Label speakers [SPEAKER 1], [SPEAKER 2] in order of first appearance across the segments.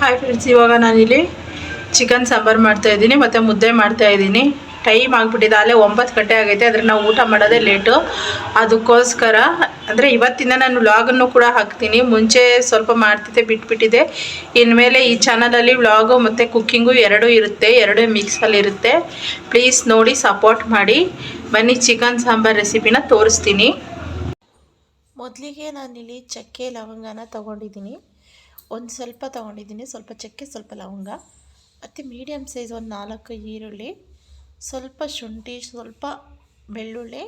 [SPEAKER 1] Hi friends ಇವಾಗ ನಾನಿಲ್ಲಿ chicken sambar ಮಾಡ್ತಾ ಇದ್ದೀನಿ, ಮತ್ತು ಮುದ್ದೆ ಮಾಡ್ತಾ ಇದ್ದೀನಿ. ಟೈಮ್ ಆಗಿಬಿಟ್ಟಿದೆ, ಅಲ್ಲೇ ಒಂಬತ್ತು ಗಂಟೆ ಆಗೈತೆ, ಆದರೆ ನಾವು ಊಟ ಮಾಡೋದೇ ಲೇಟು ಅದಕ್ಕೋಸ್ಕರ, ಅಂದರೆ ಇವತ್ತಿಂದ ನಾನು ವ್ಲಾಗನ್ನು ಕೂಡ ಹಾಕ್ತೀನಿ. ಮುಂಚೆ ಸ್ವಲ್ಪ ಮಾಡ್ತಿದ್ದೆ ಬಿಟ್ಬಿಟ್ಟಿದೆ ಇನ್ಮೇಲೆ ಈ ಚಾನಲಲ್ಲಿ ವ್ಲಾಗು ಮತ್ತು ಕುಕ್ಕಿಂಗು ಎರಡೂ ಇರುತ್ತೆ, ಎರಡೂ ಮಿಕ್ಸಲ್ಲಿ ಇರುತ್ತೆ. ಪ್ಲೀಸ್ ನೋಡಿ ಸಪೋರ್ಟ್ ಮಾಡಿ. ಬನ್ನಿ ಚಿಕನ್ ಸಾಂಬಾರು ರೆಸಿಪಿನ ತೋರಿಸ್ತೀನಿ. ಮೊದಲಿಗೆ ನಾನಿಲ್ಲಿ ಚಕ್ಕೆ, ಲವಂಗನ ತೊಗೊಂಡಿದ್ದೀನಿ. ಒಂದು ಸ್ವಲ್ಪ ತೊಗೊಂಡಿದ್ದೀನಿ, ಸ್ವಲ್ಪ ಚಕ್ಕೆ, ಸ್ವಲ್ಪ ಲವಂಗ. ಮತ್ತು ಮೀಡಿಯಮ್ ಸೈಜ್ ಒಂದು ನಾಲ್ಕು ಈರುಳ್ಳಿ, ಸ್ವಲ್ಪ ಶುಂಠಿ, ಸ್ವಲ್ಪ ಬೆಳ್ಳುಳ್ಳಿ,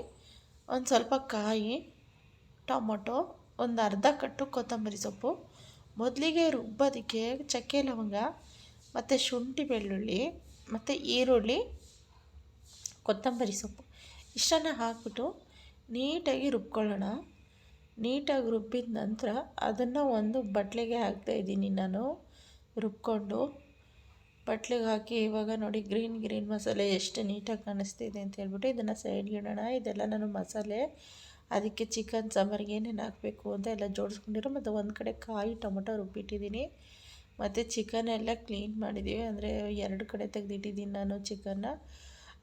[SPEAKER 1] ಒಂದು ಸ್ವಲ್ಪ ಕಾಯಿ, ಟೊಮೊಟೊ, ಒಂದು ಅರ್ಧ ಕಟ್ಟು ಕೊತ್ತಂಬರಿ ಸೊಪ್ಪು. ಮೊದಲಿಗೆ ರುಬ್ಬೋದಕ್ಕೆ ಚಕ್ಕೆ ಲವಂಗ, ಮತ್ತು ಶುಂಠಿ ಬೆಳ್ಳುಳ್ಳಿ, ಮತ್ತು ಈರುಳ್ಳಿ, ಕೊತ್ತಂಬರಿ ಸೊಪ್ಪು. ಇಷ್ಟನ್ನು ಹಾಕ್ಬಿಟ್ಟು ನೀಟಾಗಿ ರುಬ್ಕೊಳ್ಳೋಣ. ನೀಟಾಗಿ ರುಬ್ಬಿದ ನಂತರ ಅದನ್ನು ಒಂದು ಬಟ್ಲಿಗೆ ಹಾಕ್ತಾಯಿದ್ದೀನಿ ನಾನು, ರುಬ್ಕೊಂಡು. ಬಟ್ಲಿಗೆ ಹಾಕಿ ಇವಾಗ ನೋಡಿ, ಗ್ರೀನ್ ಗ್ರೀನ್ ಮಸಾಲೆ ಎಷ್ಟು ನೀಟಾಗಿ ಕಾಣಿಸ್ತಿದೆ ಅಂತ ಹೇಳ್ಬಿಟ್ಟು ಇದನ್ನು ಸೈಡ್ಗೆ ಇಡೋಣ. ಇದೆಲ್ಲ ನಾನು ಮಸಾಲೆ, ಅದಕ್ಕೆ ಚಿಕನ್, ಸಾಂಬಾರಿಗೆ ಏನೇನು ಹಾಕಬೇಕು ಅಂತ ಎಲ್ಲ ಜೋಡಿಸ್ಕೊಂಡಿರೋ, ಮತ್ತು ಒಂದು ಕಡೆ ಕಾಯಿ, ಟೊಮೊಟೊ ರುಬ್ಬಿಟ್ಟಿದ್ದೀನಿ. ಮತ್ತು ಚಿಕನ್ ಎಲ್ಲ ಕ್ಲೀನ್ ಮಾಡಿದ್ದೀವಿ, ಅಂದರೆ ಎರಡು ಕಡೆ ತೆಗೆದಿಟ್ಟಿದ್ದೀನಿ ನಾನು ಚಿಕನ್ನ.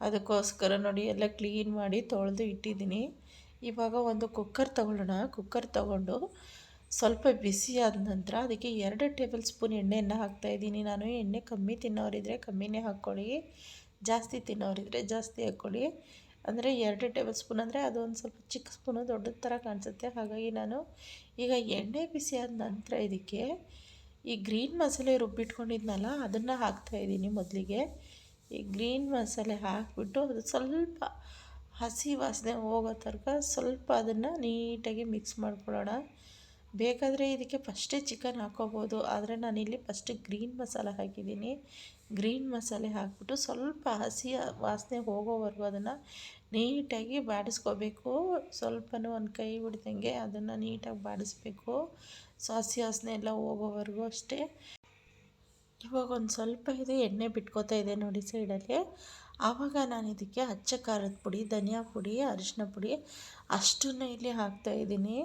[SPEAKER 1] ಅದಕ್ಕೋಸ್ಕರ ನೋಡಿ ಎಲ್ಲ ಕ್ಲೀನ್ ಮಾಡಿ ತೊಳೆದು ಇಟ್ಟಿದ್ದೀನಿ. ಇವಾಗ ಒಂದು ಕುಕ್ಕರ್ ತೊಗೊಳ್ಳೋಣ. ಕುಕ್ಕರ್ ತಗೊಂಡು ಸ್ವಲ್ಪ ಬಿಸಿ ಆದ ನಂತರ ಅದಕ್ಕೆ ಎರಡು ಟೇಬಲ್ ಸ್ಪೂನ್ ಎಣ್ಣೆಯನ್ನು ಹಾಕ್ತಾಯಿದ್ದೀನಿ ನಾನು ಎಣ್ಣೆ ಕಮ್ಮಿ ತಿನ್ನೋರಿದ್ರೆ ಕಮ್ಮಿನೇ ಹಾಕ್ಕೊಳ್ಳಿ. ಜಾಸ್ತಿ ತಿನ್ನೋರಿದ್ರೆ ಜಾಸ್ತಿ ಹಾಕ್ಕೊಳ್ಳಿ. ಅಂದರೆ ಎರಡು ಟೇಬಲ್ ಸ್ಪೂನ್ ಅಂದರೆ ಅದು ಒಂದು ಸ್ವಲ್ಪ ಚಿಕ್ಕ ಸ್ಪೂನು, ದೊಡ್ಡದ ಥರ ಕಾಣಿಸುತ್ತೆ. ಹಾಗಾಗಿ ನಾನು ಈಗ ಎಣ್ಣೆ ಬಿಸಿ ಆದ ನಂತರ ಇದಕ್ಕೆ ಈ ಗ್ರೀನ್ ಮಸಾಲೆ ರುಬ್ಬಿಟ್ಕೊಂಡಿದ್ನಲ್ಲ, ಅದನ್ನು ಹಾಕ್ತಾಯಿದ್ದೀನಿ ಮೊದಲಿಗೆ. ಈ ಗ್ರೀನ್ ಮಸಾಲೆ ಹಾಕಿಬಿಟ್ಟು ಅದು ಸ್ವಲ್ಪ ಹಸಿ ವಾಸನೆ ಹೋಗೋ ತನಕ ಸ್ವಲ್ಪ ಅದನ್ನು ನೀಟಾಗಿ ಮಿಕ್ಸ್ ಮಾಡ್ಕೊಳ್ಳೋಣ. ಬೇಕಾದರೆ ಇದಕ್ಕೆ ಫಸ್ಟೇ ಚಿಕನ್ ಹಾಕೋಬೋದು. ಆದರೆ ನಾನಿಲ್ಲಿ ಫಸ್ಟ್ ಗ್ರೀನ್ ಮಸಾಲೆ ಹಾಕಿದ್ದೀನಿ. ಗ್ರೀನ್ ಮಸಾಲೆ ಹಾಕಿಬಿಟ್ಟು ಸ್ವಲ್ಪ ಹಸಿ ವಾಸನೆ ಹೋಗೋವರೆಗೂ ಅದನ್ನು ನೀಟಾಗಿ ಬಾಡಿಸ್ಕೋಬೇಕು. ಸ್ವಲ್ಪನೂ ಒಂದು ಕೈ ಬಿಡ್ದಂಗೆ ಅದನ್ನು ನೀಟಾಗಿ ಬಾಡಿಸ್ಬೇಕು. ಸೊ ಹಸಿ ವಾಸನೆ ಎಲ್ಲ ಹೋಗೋವರೆಗೂ ಅಷ್ಟೇ. ಇವಾಗ ಒಂದು ಸ್ವಲ್ಪ ಇದು ಎಣ್ಣೆ ಬಿಟ್ಕೋತಾ ಇದೆ ನೋಡಿ ಸೈಡಲ್ಲಿ ಆವಾಗ ನಾನು ಇದಕ್ಕೆ ಅಚ್ಚ ಖಾರದ ಪುಡಿ, ಧನಿಯಾ ಪುಡಿ ಅರಿಶಿನ ಪುಡಿ ಅಷ್ಟನ್ನು ಇಲ್ಲಿ ಹಾಕ್ತಾಯಿದ್ದೀನಿ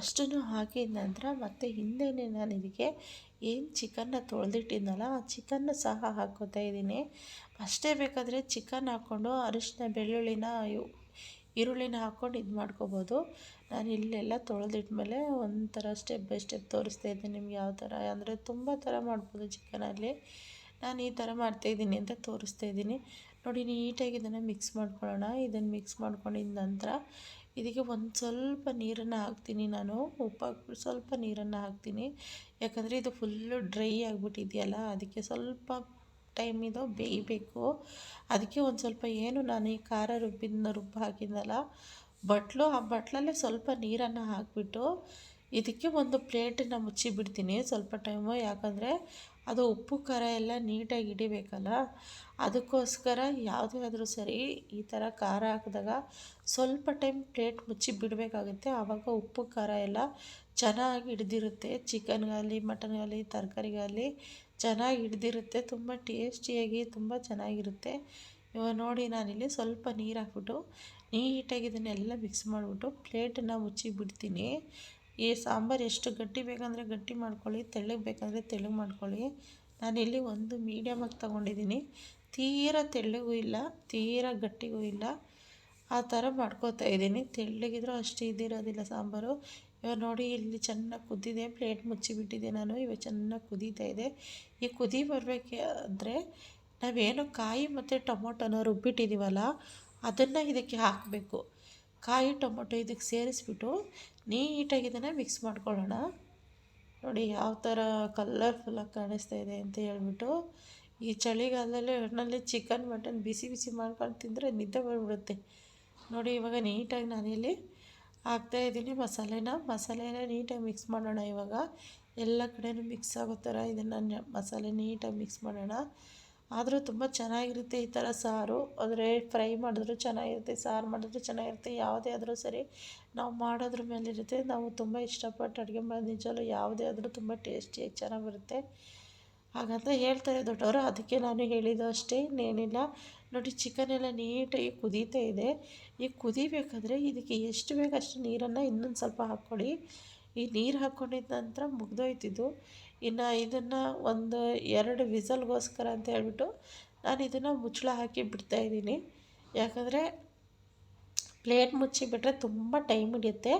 [SPEAKER 1] ಅಷ್ಟನ್ನು ಹಾಕಿದ ನಂತರ ಮತ್ತೆ ಹಿಂದೆಯೇ ನಾನು ಇದಕ್ಕೆ ಏನು ಚಿಕನ್ನ ತೊಳೆದಿಟ್ಟಿದ್ನಲ್ಲ ಆ ಚಿಕನ್ನ ಸಹ ಹಾಕೋತಾ ಇದ್ದೀನಿ. ಅಷ್ಟೇ ಬೇಕಾದರೆ ಚಿಕನ್ ಹಾಕ್ಕೊಂಡು ಅರಿಶಿನ ಬೆಳ್ಳುಳ್ಳಿನ ಈರುಳ್ಳಿನ ಹಾಕ್ಕೊಂಡು ಇದು ಮಾಡ್ಕೋಬೋದು. ನಾನು ಇಲ್ಲೆಲ್ಲ ತೊಳೆದಿಟ್ಟಮೇಲೆ ಒಂಥರ ಸ್ಟೆಪ್ ಬೈ ಸ್ಟೆಪ್ ತೋರಿಸ್ತಾ ಇದ್ದೀನಿ ನಿಮ್ಗೆ ಯಾವ ಥರ. ಅಂದರೆ ತುಂಬ ಥರ ಮಾಡ್ಬೋದು ಚಿಕನಲ್ಲಿ. ನಾನು ಈ ಥರ ಮಾಡ್ತಾಯಿದ್ದೀನಿ ಅಂತ ತೋರಿಸ್ತಾ ಇದ್ದೀನಿ. ನೋಡಿ ನೀಟಾಗಿ ಇದನ್ನು ಮಿಕ್ಸ್ ಮಾಡ್ಕೊಳ್ಳೋಣ. ಇದನ್ನು ಮಿಕ್ಸ್ ಮಾಡ್ಕೊಂಡಿದ ನಂತರ ಇದಕ್ಕೆ ಒಂದು ಸ್ವಲ್ಪ ನೀರನ್ನು ಹಾಕ್ತೀನಿ ನಾನು. ಉಪ್ಪು ಹಾಕ್ಬಿಟ್ಟು ಸ್ವಲ್ಪ ನೀರನ್ನು ಹಾಕ್ತೀನಿ. ಯಾಕಂದರೆ ಇದು ಫುಲ್ಲು ಡ್ರೈ ಆಗಿಬಿಟ್ಟಿದೆಯಲ್ಲ, ಅದಕ್ಕೆ ಸ್ವಲ್ಪ ಟೈಮ್ ಇದು ಬೇಯಬೇಕು. ಅದಕ್ಕೆ ಒಂದು ಸ್ವಲ್ಪ ಏನು ನಾನು ಈ ಖಾರ ರುಬ್ಬಿದ ರುಬ್ಬು ಹಾಕಿದ್ನಲ್ಲ, ಬಟ್ಲು ಆ ಬಟ್ಲಲ್ಲೇ ಸ್ವಲ್ಪ ನೀರನ್ನು ಹಾಕಿಬಿಟ್ಟು ಇದಕ್ಕೆ ಒಂದು ಪ್ಲೇಟನ್ನು ಮುಚ್ಚಿಬಿಡ್ತೀನಿ. ಸ್ವಲ್ಪ ಟೈಮು ಯಾಕಂದರೆ ಅದು ಉಪ್ಪು, ಖಾರ ಎಲ್ಲ ನೀಟಾಗಿ ಹಿಡಿಬೇಕಲ್ಲ? ಅದಕ್ಕೋಸ್ಕರ ಯಾವುದೇ ಆದರೂ ಸರಿ ಈ ಥರ ಖಾರ ಹಾಕಿದಾಗ ಸ್ವಲ್ಪ ಟೈಮ್ ಪ್ಲೇಟ್ ಮುಚ್ಚಿ ಬಿಡಬೇಕಾಗುತ್ತೆ. ಆವಾಗ ಉಪ್ಪು, ಖಾರ ಎಲ್ಲ ಚೆನ್ನಾಗಿ ಹಿಡ್ದಿರುತ್ತೆ. ಚಿಕನ್ಗಾಗಲಿ, ಮಟನ್ಗಾಗಲಿ, ತರಕಾರಿಗಾಗಲಿ ಚೆನ್ನಾಗಿ ಹಿಡ್ದಿರುತ್ತೆ. ತುಂಬ ಟೇಸ್ಟಿಯಾಗಿ ತುಂಬ ಚೆನ್ನಾಗಿರುತ್ತೆ. ಇವಾಗ ನೋಡಿ ನಾನಿಲ್ಲಿ ಸ್ವಲ್ಪ ನೀರು ಹಾಕ್ಬಿಟ್ಟು ನೀಟಾಗಿ ಇದನ್ನೆಲ್ಲ ಮಿಕ್ಸ್ ಮಾಡಿಬಿಟ್ಟು ಪ್ಲೇಟನ್ನು ಮುಚ್ಚಿ ಬಿಡ್ತೀನಿ. ಈ ಸಾಂಬಾರು ಎಷ್ಟು ಗಟ್ಟಿ ಬೇಕಂದರೆ ಗಟ್ಟಿ ಮಾಡ್ಕೊಳ್ಳಿ, ತೆಳ್ಳಗೆ ಬೇಕಂದರೆ ತೆಳ್ಳಗೆ ಮಾಡ್ಕೊಳ್ಳಿ. ನಾನಿಲ್ಲಿ ಒಂದು ಮೀಡಿಯಮಾಗಿ ತೊಗೊಂಡಿದ್ದೀನಿ. ತೀರ ತೆಳ್ಳಗೂ ಇಲ್ಲ, ತೀರ ಗಟ್ಟಿಗೂ ಇಲ್ಲ. ಆ ಥರ ಮಾಡ್ಕೋತಾ ಇದ್ದೀನಿ. ತೆಳ್ಳಗಿದ್ರೂ ಅಷ್ಟು ಇದಿರೋದಿಲ್ಲ ಸಾಂಬಾರು. ಇವಾಗ ನೋಡಿ, ಇಲ್ಲಿ ಚೆನ್ನಾಗಿ ಕುದ್ದಿದೆ ಪ್ಲೇಟ್ ಮುಚ್ಚಿಬಿಟ್ಟಿದೆ ನಾನು. ಇವಾಗ ಚೆನ್ನಾಗಿ ಕುದೀತಾ ಇದೆ. ಈ ಕುದಿ ಬರಬೇಕಾದ್ರೆ ನಾವೇನು ಕಾಯಿ ಮತ್ತು ಟೊಮೊಟೊನ ರುಬ್ಬಿಟ್ಟಿದ್ದೀವಲ್ಲ ಅದನ್ನು ಇದಕ್ಕೆ ಹಾಕಬೇಕು. ಕಾಯಿ ಟೊಮೊಟೊ ಇದಕ್ಕೆ ಸೇರಿಸ್ಬಿಟ್ಟು ನೀಟಾಗಿ ಇದನ್ನು ಮಿಕ್ಸ್ ಮಾಡ್ಕೊಳ್ಳೋಣ. ನೋಡಿ ಯಾವ ಥರ ಕಲರ್ಫುಲ್ಲಾಗಿ ಕಾಣಿಸ್ತಾ ಇದೆ ಅಂತ ಹೇಳ್ಬಿಟ್ಟು ಈ ಚಳಿಗಾಲದಲ್ಲಿ ಒಟ್ಟಿನಲ್ಲಿ ಚಿಕನ್ ಮಟನ್ ಬಿಸಿ ಬಿಸಿ ಮಾಡ್ಕೊಂಡು ತಿಂದರೆ ನಿದ್ದೆ ಬಂದ್ಬಿಡುತ್ತೆ ನೋಡಿ ಇವಾಗ ನೀಟಾಗಿ ನಾನಿಲ್ಲಿ ಹಾಕ್ತಾಯಿದ್ದೀನಿ ಮಸಾಲೆನ. ಮಸಾಲೆನ ನೀಟಾಗಿ ಮಿಕ್ಸ್ ಮಾಡೋಣ ಇವಾಗ. ಎಲ್ಲ ಕಡೆಯೂ ಮಿಕ್ಸ್ ಆಗೋ ಥರ ಇದನ್ನು ಮಸಾಲೆ ನೀಟಾಗಿ ಮಿಕ್ಸ್ ಮಾಡೋಣ. ಆದರೂ ತುಂಬ ಚೆನ್ನಾಗಿರುತ್ತೆ ಈ ಥರ ಸಾರು. ಆದರೆ ಫ್ರೈ ಮಾಡಿದ್ರು ಚೆನ್ನಾಗಿರುತ್ತೆ, ಸಾರು ಮಾಡಿದ್ರು ಚೆನ್ನಾಗಿರುತ್ತೆ, ಯಾವುದೇ ಆದರೂ ಸರಿ ನಾವು ಮಾಡೋದ್ರ ಮೇಲೆ ಇರುತ್ತೆ. ನಾವು ತುಂಬ ಇಷ್ಟಪಟ್ಟು ಅಡುಗೆ ಮಾಡೋದು ನಿಜವಲ್ಲೂ ಯಾವುದೇ ಆದರೂ ತುಂಬ ಟೇಸ್ಟಿಯಾಗಿ ಚೆನ್ನಾಗಿ ಬರುತ್ತೆ. ಹಾಗಂತ ಹೇಳ್ತಾರೆ ದೊಡ್ಡವರು, ಅದಕ್ಕೆ ನಾನು ಹೇಳಿದ್ದು ಅಷ್ಟೇ, ಇನ್ನೇನಿಲ್ಲ. ನೋಡಿ ಚಿಕನ್ ಎಲ್ಲ ನೀಟಾಗಿ ಕುದೀತಾ ಇದೆ. ಈಗ ಕುದಿಬೇಕಾದ್ರೆ ಇದಕ್ಕೆ ಎಷ್ಟು ಬೇಕು ಅಷ್ಟು ನೀರನ್ನು ಇನ್ನೊಂದು ಸ್ವಲ್ಪ ಹಾಕ್ಕೊಳ್ಳಿ. ಈ ನೀರು ಹಾಕ್ಕೊಂಡಿದ್ದ ನಂತರ ಮುಗ್ದೋಯ್ತಿದ್ದು. ಇನ್ನು ಇದನ್ನು ಒಂದು ಎರಡು ವಿಸಲ್ಗೋಸ್ಕರ ಅಂತ ಹೇಳ್ಬಿಟ್ಟು ನಾನು ಇದನ್ನು ಮುಚ್ಚಳ ಹಾಕಿ ಬಿಡ್ತಾ ಇದ್ದೀನಿ. ಯಾಕಂದರೆ ಪ್ಲೇಟ್ ಮುಚ್ಚಿಬಿಟ್ರೆ ತುಂಬ ಟೈಮ್ ಹಿಡಿಯುತ್ತೆ.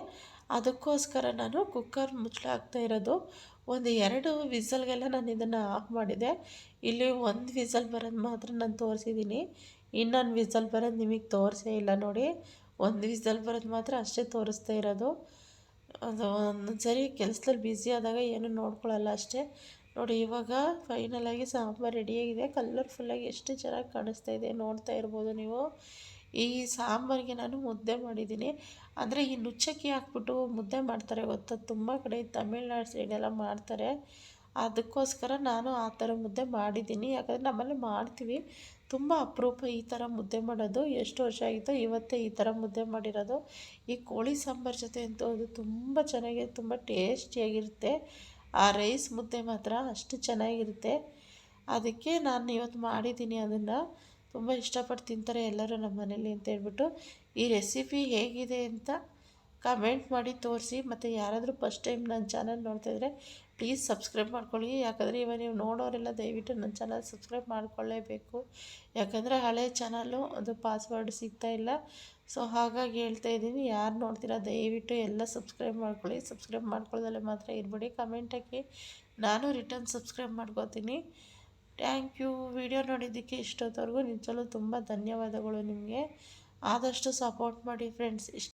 [SPEAKER 1] ಅದಕ್ಕೋಸ್ಕರ ನಾನು ಕುಕ್ಕರ್ ಮುಚ್ಚಳ ಹಾಕ್ತಾ ಇರೋದು. ಒಂದು ಎರಡು ವಿಸಲ್ಗೆಲ್ಲ ನಾನು ಇದನ್ನು ಆಫ್ ಮಾಡಿದೆ. ಇಲ್ಲಿ ಒಂದು ವಿಸಲ್ ಬರೋದು ಮಾತ್ರ ನಾನು ತೋರಿಸಿದ್ದೀನಿ ಇನ್ನೊಂದು ವಿಸಲ್ ಬರೋದು ನಿಮಗೆ ತೋರಿಸೇ ಇಲ್ಲ ನೋಡಿ. ಒಂದು ವಿಸಲ್ ಬರೋದು ಮಾತ್ರ ಅಷ್ಟೇ ತೋರಿಸ್ತಾ ಇರೋದು. ಅದು ಒಂದೊಂದು ಸರಿ ಕೆಲಸದಲ್ಲಿ ಬ್ಯುಸಿ ಆದಾಗ ಏನು ನೋಡ್ಕೊಳ್ಳಲ್ಲ ಅಷ್ಟೇ. ನೋಡಿ, ಇವಾಗ ಫೈನಲಾಗಿ ಸಾಂಬಾರು ರೆಡಿಯಾಗಿದೆ ಕಲರ್ಫುಲ್ಲಾಗಿ ಎಷ್ಟು ಚೆನ್ನಾಗಿ ಕಾಣಿಸ್ತಾ ಇದೆ ನೋಡ್ತಾ ಇರ್ಬೋದು ನೀವು. ಈ ಸಾಂಬಾರಿಗೆ ನಾನು ಮುದ್ದೆ ಮಾಡಿದ್ದೀನಿ. ಅಂದರೆ ಈ ನುಚ್ಚಕ್ಕಿ ಹಾಕ್ಬಿಟ್ಟು ಮುದ್ದೆ ಮಾಡ್ತಾರೆ ಗೊತ್ತಾ? ತುಂಬ ಕಡೆ ತಮಿಳ್ನಾಡು ಸೈಡೆಲ್ಲ ಮಾಡ್ತಾರೆ. ಅದಕ್ಕೋಸ್ಕರ ನಾನು ಆ ಥರ ಮುದ್ದೆ ಮಾಡಿದ್ದೀನಿ. ಯಾಕಂದರೆ ನಮ್ಮಲ್ಲಿ ಮಾಡ್ತೀವಿ. ತುಂಬ ಅಪರೂಪ ಈ ಥರ ಮುದ್ದೆ ಮಾಡೋದು. ಎಷ್ಟು ವರ್ಷ ಆಗಿತ್ತು ಇವತ್ತೇ ಈ ಥರ ಮುದ್ದೆ ಮಾಡಿರೋದು. ಈ ಕೋಳಿ ಸಾಂಬಾರು ಜೊತೆ ಅಂತೂ ಅದು ತುಂಬ ಚೆನ್ನಾಗಿ, ತುಂಬ ಟೇಸ್ಟಿಯಾಗಿರುತ್ತೆ. ಆ ರೈಸ್ ಮುದ್ದೆ ಮಾತ್ರ ಅಷ್ಟು ಚೆನ್ನಾಗಿರುತ್ತೆ. ಅದಕ್ಕೆ ನಾನು ಇವತ್ತು ಮಾಡಿದ್ದೀನಿ ಅದನ್ನು. ತುಂಬ ಇಷ್ಟಪಟ್ಟು ತಿಂತಾರೆ ಎಲ್ಲರೂ ನಮ್ಮ ಮನೇಲಿ ಅಂತ ಹೇಳ್ಬಿಟ್ಟು. ಈ ರೆಸಿಪಿ ಹೇಗಿದೆ ಅಂತ ಕಮೆಂಟ್ ಮಾಡಿ ತೋರಿಸಿ. ಮತ್ತು ಯಾರಾದರೂ ಫಸ್ಟ್ ಟೈಮ್ ನನ್ನ ಚಾನಲ್ ನೋಡ್ತಾಯಿದ್ರೆ ಪ್ಲೀಸ್ ಸಬ್ಸ್ಕ್ರೈಬ್ ಮಾಡ್ಕೊಳ್ಳಿ. ಯಾಕಂದರೆ ಇವಾಗ ನೀವು ನೋಡೋರೆಲ್ಲ ದಯವಿಟ್ಟು ನನ್ನ ಚಾನಲ್ ಸಬ್ಸ್ಕ್ರೈಬ್ ಮಾಡ್ಕೊಳ್ಳೇಬೇಕು. ಯಾಕಂದರೆ ಹಳೆ ಚಾನಲ್ಲು ಅದು ಪಾಸ್ವರ್ಡ್ ಸಿಗ್ತಾ ಇಲ್ಲ. ಸೊ ಹಾಗಾಗಿ ಹೇಳ್ತಾ ಇದ್ದೀನಿ, ಯಾರು ನೋಡ್ತೀರಾ, ದಯವಿಟ್ಟು ಎಲ್ಲ ಸಬ್ಸ್ಕ್ರೈಬ್ ಮಾಡ್ಕೊಳ್ಳಿ. ಸಬ್ಸ್ಕ್ರೈಬ್ ಮಾಡ್ಕೊಳ್ಳೋದಲ್ಲೇ ಮಾತ್ರ ಇರಬೇಡಿ. ಕಮೆಂಟ್ ಹಾಕಿ. ನಾನು ರಿಟರ್ನ್ ಸಬ್ಸ್ಕ್ರೈಬ್ ಮಾಡ್ಕೋತೀನಿ. ಥ್ಯಾಂಕ್ ಯು ವಿಡಿಯೋ ನೋಡಿದ್ದಕ್ಕೆ ಇಷ್ಟೊತ್ತವರೆಗೂ ನಿಜವಲ್ಲೂ ತುಂಬ ಧನ್ಯವಾದಗಳು ನಿಮಗೆ. ಆದಷ್ಟು ಸಪೋರ್ಟ್ ಮಾಡಿ ಫ್ರೆಂಡ್ಸ್ ಇಷ್ಟ